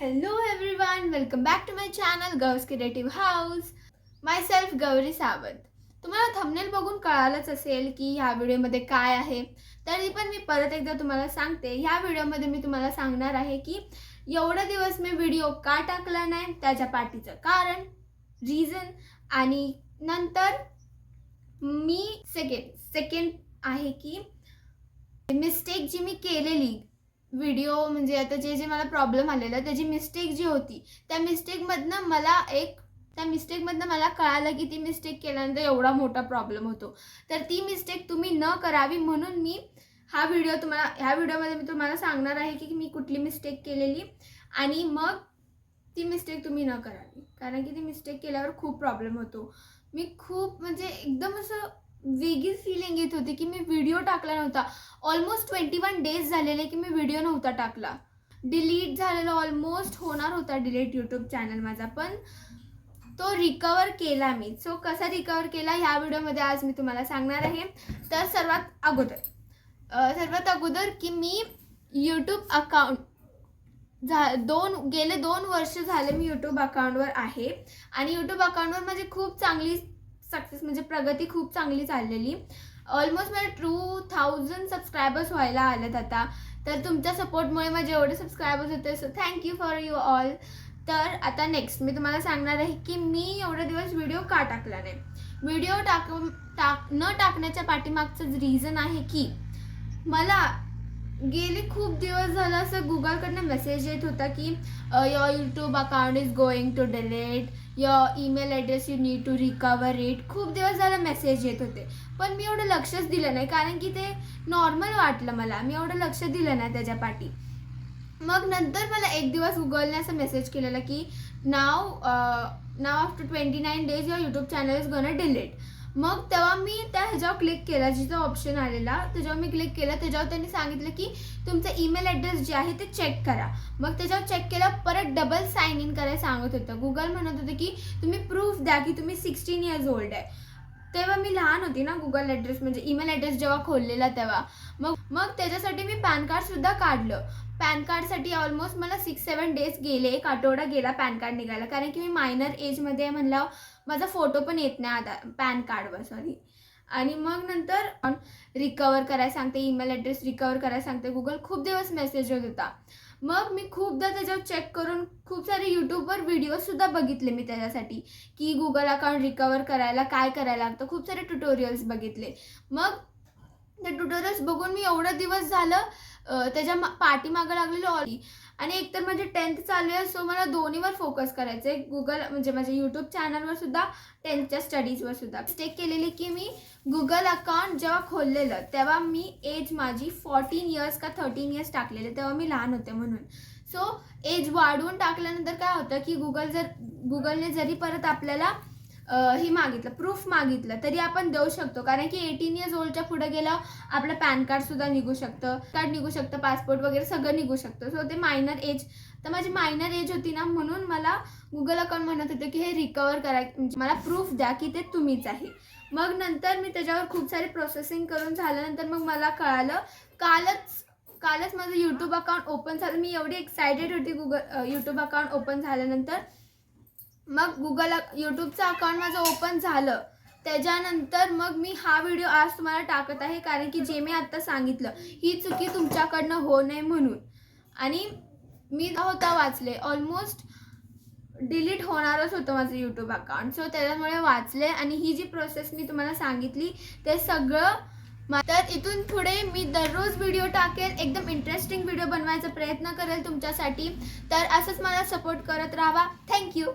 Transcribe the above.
Hello everyone, welcome back to my channel Girls Creative House. Myself Gauri Sawant तुम्हाला thumbnail बघून कळालंच असेल की ह्या व्हिडिओमध्ये काय आहे तरी पण मी परत एकदा तुम्हाला सांगते ह्या व्हिडिओमध्ये मी तुम्हाला सांगणार आहे की एवढं दिवस मी व्हिडिओ का टाकला नाही त्याच्या पाठीचं कारण रिझन आणि नंतर मी सेकंड सेकेंड आहे की मिस्टेक जी मी केलेली व्हिडिओ म्हणजे आता जे जे मला प्रॉब्लेम आलेला त्याची मिस्टेक जी होती त्या मिस्टेकमधनं मला एक त्या मिस्टेकमधनं मला कळालं की ती मिस्टेक केल्यानंतर एवढा मोठा प्रॉब्लेम होतो. तर ती मिस्टेक तुम्ही न करावी म्हणून मी हा व्हिडिओ तुम्हाला ह्या व्हिडिओमध्ये मी तुम्हाला सांगणार आहे की मी कुठली मिस्टेक केलेली आणि मग ती मिस्टेक तुम्ही न करावी. कारण की ती मिस्टेक केल्यावर खूप प्रॉब्लेम होतो. मी खूप म्हणजे एकदम असं वेगळीच फिलिंग येत होती की मी व्हिडिओ टाकला नव्हता. ऑलमोस्ट ट्वेंटी वन डेज झालेले की मी व्हिडिओ नव्हता टाकला. डिलीट झालेला ऑलमोस्ट होणार होता डिलीट यूट्यूब चॅनल माझा पण तो रिकवर केला मी. सो कसा रिकवर केला? ह्या व्हिडिओमध्ये आज मी तुम्हाला सांगणार आहे. तर सर्वात अगोदर सर्वात अगोदर की मी यूट्यूब अकाउंट झा दोन गेले दोन वर्ष झाले मी यूट्यूब अकाउंटवर आहे. आणि यूट्यूब अकाउंटवर माझी खूप चांगली सक्सेस म्हणजे प्रगती खूप चांगली चाललेली. ऑलमोस्ट मला टू थाउजंड सबस्क्रायबर्स व्हायला आलेत आता. तर तुमच्या सपोर्टमुळे माझे एवढे सबस्क्रायबर्स होते. So thank you for you all तर आता नेक्स्ट मी तुम्हाला सांगणार आहे की मी एवढे दिवस व्हिडिओ का टाकला नाही? व्हिडिओ टाक टाक न टाकण्याच्या पाठीमागचं रिझन आहे की मला गेले खूप दिवस झालं असं गुगलकडनं मेसेज येत होता की your YouTube account is going to delete your email address you need to recover it खूप दिवस झाला मेसेज येत होते. पण मी एवढं लक्षच दिलं नाही कारण की ते नॉर्मल वाटलं मला. मी एवढं लक्ष दिलं नाही त्याच्या पाठी. मग नंतर मला एक दिवस गुगलने असं मेसेज केलेला की नाव नाव after twenty nine days your YouTube channel is gonna delete मग तेव्हा मी त्या ह्याच्यावर क्लिक केला जिथं ऑप्शन आलेला त्याच्यावर मी क्लिक केलं त्याच्यावर त्यांनी सांगितलं की तुमचं ईमेल ॲड्रेस जे आहे ते चेक करा. मग त्याच्यावर चेक केलं परत डबल साईन इन करायला सांगत होतं. गुगल म्हणत होतं की तुम्ही प्रूफ द्या की तुम्ही सिक्स्टीन इयर्स ओल्ड आहे. तेव्हा मी लहान होती ना गुगल ॲड्रेस म्हणजे ईमेल ॲड्रेस जेव्हा खोललेला तेव्हा. मग मग त्याच्यासाठी मी पॅन कार्डसुद्धा काढलं. पॅन कार्डसाठी ऑलमोस्ट मला सिक्स सेवन डेज गेले. एक आठवडा गेला पॅन कार्ड निघायला. कारण की मी मायनर एजमध्ये आहे माझा फोटो पण येत नाही आता पॅन कार्डवर सॉरी आणि मग नंतर रिकवर करायला सांगते ईमेल ॲड्रेस रिकवर करायला सांगते. गुगल खूप दिवस मेसेज होत होता. मग मी खूपदा त्याच्यावर चेक करून खूप सारे यूट्यूबवर व्हिडिओसुद्धा बघितले मी त्याच्यासाठी. की गुगल अकाउंट रिकवर करायला काय करायला लागतं खूप सारे ट्युटोरियल्स बघितले. मग ते ट्युटोरियल्स बघून मी एवढं दिवस झालं त्याच्या मा- पाठीमागं लागलेलो. ऑली आणि एकतर माझी टेन्थ चालू आहे सो मला दोन्हीवर फोकस करायचं आहे गुगल म्हणजे माझ्या यूट्यूब चॅनलवर सुद्धा टेन्थच्या स्टडीजवर सुद्धा. स्टेक केलेली की मी गुगल अकाउंट जेव्हा खोललेलं तेव्हा मी एज माझी फॉर्टीन इयर्स का थर्टीन इयर्स टाकलेले तेव्हा मी लहान होते म्हणून. सो एज वाढवून टाकल्यानंतर काय होतं की गुगल जर गुगलने जरी परत आपल्याला हे मागितलं प्रूफ मागितलं तरी आपण देऊ शकतो. कारण की एटीन इयर्स ओल्डच्या पुढे गेलं आपलं पॅन कार्डसुद्धा निघू शकतं कार्ड निघू शकतं पासपोर्ट वगैरे सगळं निघू शकतं. सो ते मायनर एज तर माझी मायनर एज होती ना म्हणून मला गुगल अकाउंट म्हणत होतं की हे रिकवर करा म्हणजे मला प्रूफ द्या की ते तुम्हीच आहे. मग नंतर मी त्याच्यावर खूप सारे प्रोसेसिंग करून झाल्यानंतर मग मला कळालं कालच कालच माझं यूट्यूब अकाउंट ओपन झालं. मी एवढी एक्सायटेड होती गुगल यूट्यूब अकाउंट ओपन झाल्यानंतर. मग गुगल यूट्यूबचं अकाउंट माझं ओपन झालं. त्याच्यानंतर मग मी हा व्हिडिओ आज तुम्हाला टाकत आहे कारण की जे मी आत्ता सांगितलं ही चुकी तुमच्याकडनं हो नये म्हणून. आणि मी होता वाचले. ऑलमोस्ट डिलीट होणारच होतं माझं यूट्यूब अकाउंट सो त्याच्यामुळे वाचले आणि ही जी प्रोसेस मी तुम्हाला सांगितली ते सगळं तर इथून पुढे मी दररोज व्हिडिओ टाकेल. एकदम इंटरेस्टिंग व्हिडिओ बनवायचा प्रयत्न करेल तुमच्यासाठी. तर असंच मला सपोर्ट करत राहा. थँक्यू